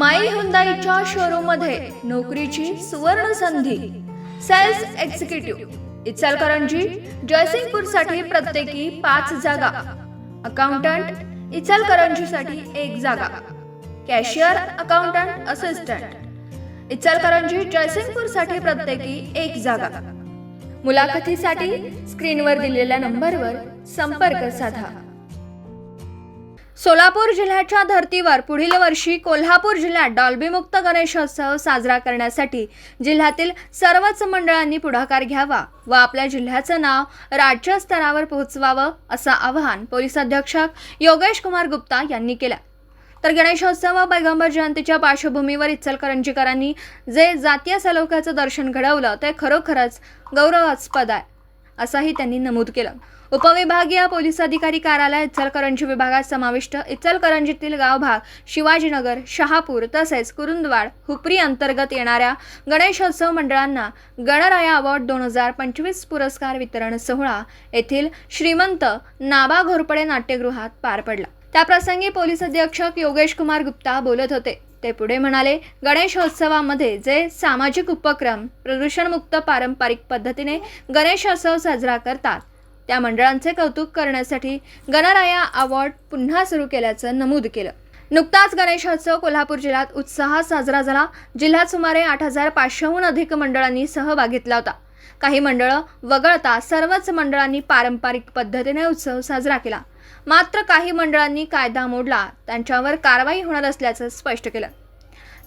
माई हुंदाईच्या शोरूममध्ये नोकरीची सुवर्ण संधी सेल्स एक्झिक्युटिव्ह इचलकरंजी जयसिंगपूरसाठी प्रत्येकी पाच जागा. अकाउंटंट इचलकरंजीसाठी एक जागा. कॅशियर अकाउंटंट असिस्टंट इचलकरंजी जयसिंगपूरसाठी प्रत्येकी एक जागा. मुलाखतीसाठी स्क्रीनवर दिलेल्या नंबरवर संपर्क साधा. सोलापूर जिल्ह्याच्या धर्तीवर पुढील वर्षी कोल्हापूर जिल्ह्यात डॉल्बीमुक्त गणेशोत्सव साजरा करण्यासाठी जिल्ह्यातील सर्वच मंडळांनी पुढाकार घ्यावा व आपल्या जिल्ह्याचं नाव राज्य स्तरावर पोहोचवावं असं आवाहन पोलीस अधीक्षक योगेश कुमार गुप्ता यांनी केलं. तर गणेशोत्सव व पैगंबर जयंतीच्या पार्श्वभूमीवर इचलकरंजीकरांनी जे जातीय सलोख्याचं दर्शन घडवलं ते खरोखरच गौरवास्पद आहे असंही त्यांनी नमूद केलं. उपविभागीय पोलीस अधिकारी कार्यालय इचलकरंजी विभागात समाविष्ट इचलकरंजीतील गावभाग शिवाजीनगर शहापूर तसेच कुरुंदवाड हुपरी अंतर्गत येणाऱ्या गणेशोत्सव मंडळांना गणराया अवॉर्ड दोन हजार पंचवीस पुरस्कार वितरण सोहळा येथील श्रीमंत नाबा घोरपडे नाट्यगृहात पार पडला. त्याप्रसंगी पोलीस अधीक्षक योगेश कुमार गुप्ता बोलत होते. ते पुढे म्हणाले गणेशोत्सवामध्ये जे सामाजिक उपक्रम प्रदूषणमुक्त पारंपरिक पद्धतीने गणेशोत्सव साजरा करतात त्या मंडळांचे कौतुक करण्यासाठी गणराया अवॉर्ड पुन्हा सुरू केल्याचं नमूद केलं. नुकताच गणेशोत्सव कोल्हापूर जिल्ह्यात उत्साहात साजरा झाला. जिल्ह्यात सुमारे आठ हजार पाचशेहून अधिक मंडळांनी सहभाग घेतला होता. काही मंडळं वगळता सर्वच मंडळांनी पारंपरिक पद्धतीने उत्सव साजरा केला. मात्र काही मंडळांनी कायदा मोडला. त्यांच्यावर कारवाई होणार असल्याचं स्पष्ट केलं.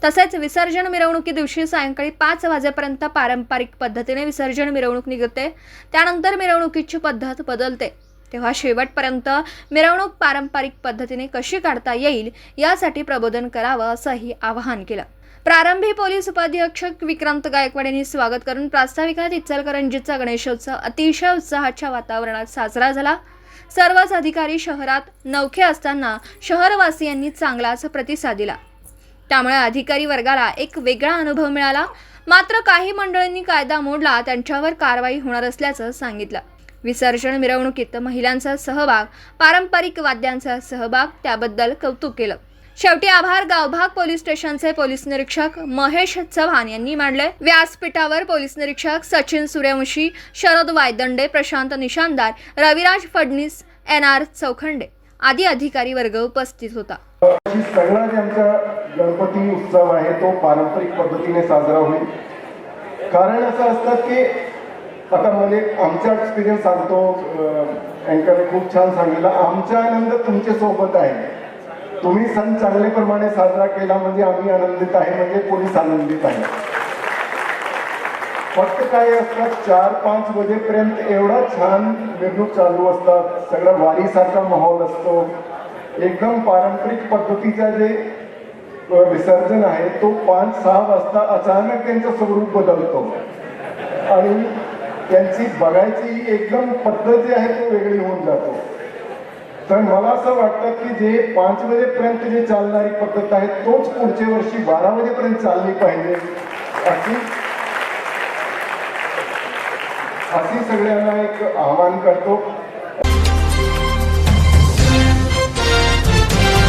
तसेच विसर्जन मिरवणुकी दिवशी सायंकाळी पाच वाजेपर्यंत पारंपरिक पद्धतीने विसर्जन मिरवणूक निघते. त्यानंतर मिरवणुकीची पद्धत बदलते. तेव्हा शेवटपर्यंत मिरवणूक पारंपरिक पद्धतीने कशी काढता येईल यासाठी प्रबोधन करावं असंही आवाहन केलं. प्रारंभी पोलीस उपाधीक्षक विक्रांत गायकवाड यांनी स्वागत करून प्रास्ताविकात इचलकरंजीचा गणेशोत्सव अतिशय उत्साहाच्या वातावरणात साजरा झाला. सर्वच अधिकारी शहरात नौखे असताना शहरवासियांनी चांगलाच प्रतिसाद दिला. त्यामुळे अधिकारी वर्गाला एक वेगळा अनुभव मिळाला. मात्र काही मंडळींनी कायदा मोडला त्यांच्यावर कारवाई होणार असल्याचं सांगितलं. विसर्जन मिरवणुकीत महिलांचा सहभाग पारंपरिक वाद्यांचा सहभाग त्याबद्दल कौतुक केलं. शेवटी आभार गावभाग पोलीस स्टेशनचे पोलीस निरीक्षक महेश चव्हाण यांनी मांडले. व्यासपीठावर पोलीस निरीक्षक सचिन सूर्यवंशी शरद वायदंडे प्रशांत निशानदार रविराज फडणीस एन आर चौखंडे आदी अधिकारी वर्ग उपस्थित होता. गणपती उत्सव आहे तो पारंपरिक पद्धतीने साजरा होईल. कारण असं असतं की आता म्हणजे आमचा एक्सपिरियन्स सांगतो अँकरने खूप छान सांगितलं आमचा आनंद तुमच्यासोबत आहे. तुम्ही सण चांगल्याप्रमाणे साजरा केला म्हणजे आम्ही आनंदित आहे म्हणजे पोलीस आनंदित आहे. फक्त काय असतात चार पाच वाजेपर्यंत एवढा छान मिरवणूक चालू असतात सगळं वारीसारखा माहोल असतो. एकदम पारंपरिक पद्धतीचा जे विसर्जन आहे तो पाच सहा वाजता अचानक त्यांचं स्वरूप बदलतो. आणि त्यांची बघायची एकदम पद्धत जी आहे तो वेगळी होऊन जातो. तर मला असं वाटतं की जे पाच वाजेपर्यंत जी चालणारी पद्धत आहे तोच पुढच्या वर्षी बारा वाजेपर्यंत चालली पाहिजे. अशी अशी सगळ्यांना एक आव्हान करतो.